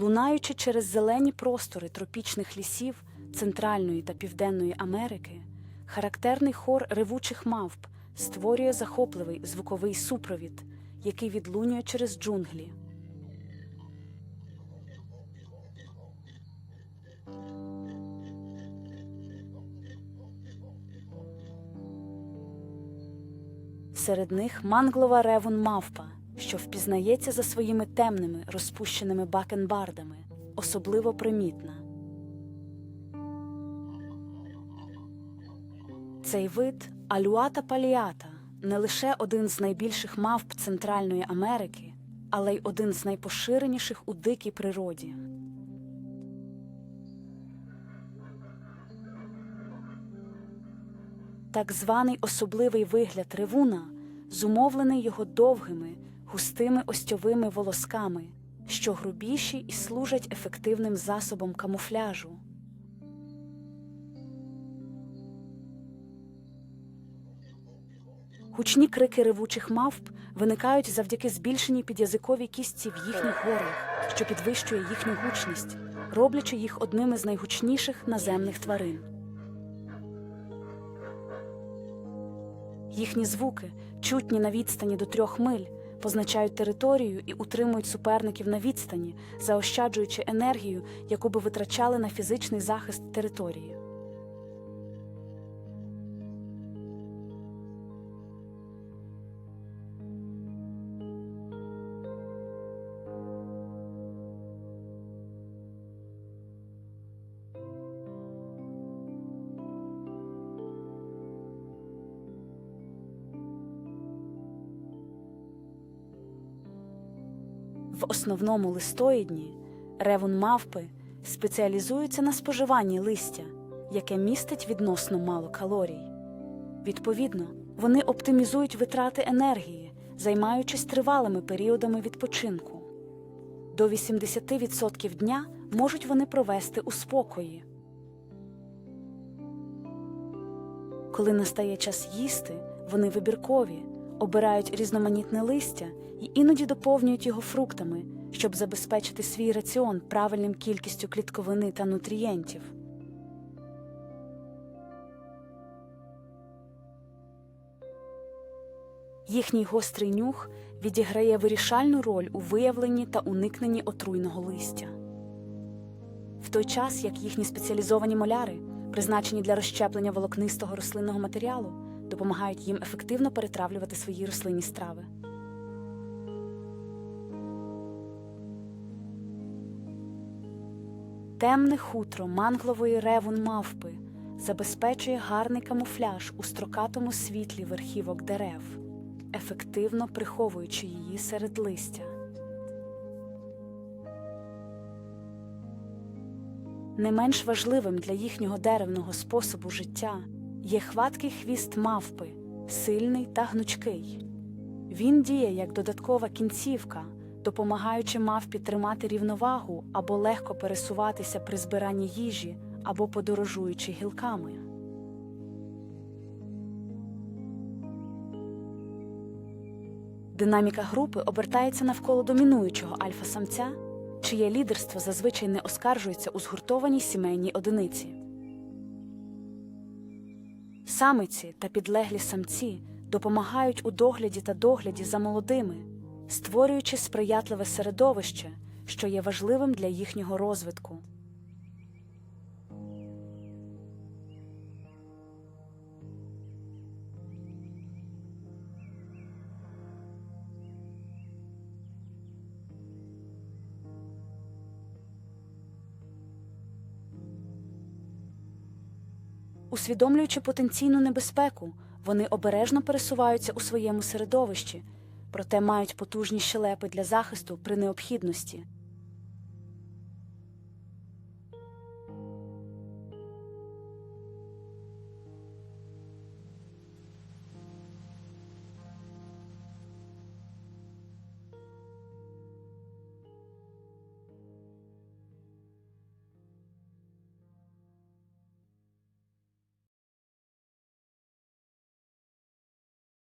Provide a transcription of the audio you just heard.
Лунаючи через зелені простори тропічних лісів Центральної та Південної Америки, характерний хор ревучих мавп створює захопливий звуковий супровід, який відлунює через джунглі. Серед них манглова ревун мавпа, що впізнається за своїми темними розпущеними бакенбардами, особливо примітна. Цей вид алюата паліата не лише один з найбільших мавп Центральної Америки, але й один з найпоширеніших у дикій природі. Так званий особливий вигляд ревуна зумовлений його довгими, густими остьовими волосками, що грубіші і служать ефективним засобом камуфляжу. Гучні крики ревучих мавп виникають завдяки збільшеній підязиковій кістці в їхніх горлах, що підвищує їхню гучність, роблячи їх одними з найгучніших наземних тварин. Їхні звуки, чутні на відстані до трьох миль, позначають територію і утримують суперників на відстані, заощаджуючи енергію, яку би витрачали на фізичний захист території. В основному листоїдні ревун мавпи спеціалізуються на споживанні листя, яке містить відносно мало калорій. Відповідно, вони оптимізують витрати енергії, займаючись тривалими періодами відпочинку. До 80% дня можуть вони провести у спокої. Коли настає час їсти, вони вибіркові, обирають різноманітне листя і іноді доповнюють його фруктами, щоб забезпечити свій раціон правильним кількістю клітковини та нутрієнтів. Їхній гострий нюх відіграє вирішальну роль у виявленні та уникненні отруйного листя. В той час як їхні спеціалізовані моляри, призначені для розщеплення волокнистого рослинного матеріалу, допомагають їм ефективно перетравлювати свої рослинні страви. Темне хутро манглової ревун мавпи забезпечує гарний камуфляж у строкатому світлі верхівок дерев, ефективно приховуючи її серед листя. Не менш важливим для їхнього деревного способу життя є хваткий хвіст мавпи, сильний та гнучкий. Він діє як додаткова кінцівка, допомагаючи мавпі тримати рівновагу або легко пересуватися при збиранні їжі або подорожуючи гілками. Динаміка групи обертається навколо домінуючого альфа-самця, чиє лідерство зазвичай не оскаржується у згуртованій сімейній одиниці. Самиці та підлеглі самці допомагають у догляді та догляді за молодими, створюючи сприятливе середовище, що є важливим для їхнього розвитку. Усвідомлюючи потенційну небезпеку, вони обережно пересуваються у своєму середовищі, проте мають потужні щелепи для захисту при необхідності.